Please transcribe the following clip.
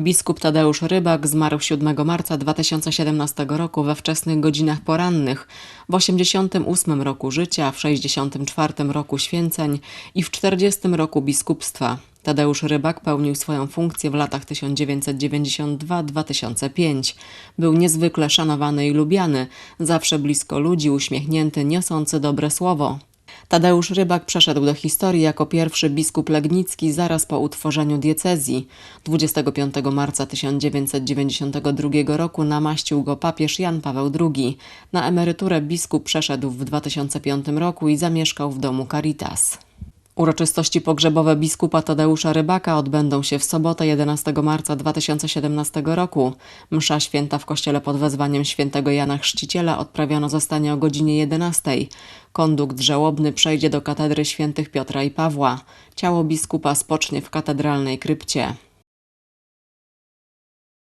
Biskup Tadeusz Rybak zmarł 7 marca 2017 roku we wczesnych godzinach porannych, w 88 roku życia, w 64 roku święceń i w 40 roku biskupstwa. Tadeusz Rybak pełnił swoją funkcję w latach 1992-2005. Był niezwykle szanowany i lubiany, zawsze blisko ludzi, uśmiechnięty, niosący dobre słowo. Tadeusz Rybak przeszedł do historii jako pierwszy biskup legnicki zaraz po utworzeniu diecezji. 25 marca 1992 roku namaścił go papież Jan Paweł II. Na emeryturę biskup przeszedł w 2005 roku i zamieszkał w domu Caritas. Uroczystości pogrzebowe biskupa Tadeusza Rybaka odbędą się w sobotę 11 marca 2017 roku. Msza święta w kościele pod wezwaniem świętego Jana Chrzciciela odprawiona zostanie o godzinie 11. Kondukt żałobny przejdzie do katedry świętych Piotra i Pawła. Ciało biskupa spocznie w katedralnej krypcie.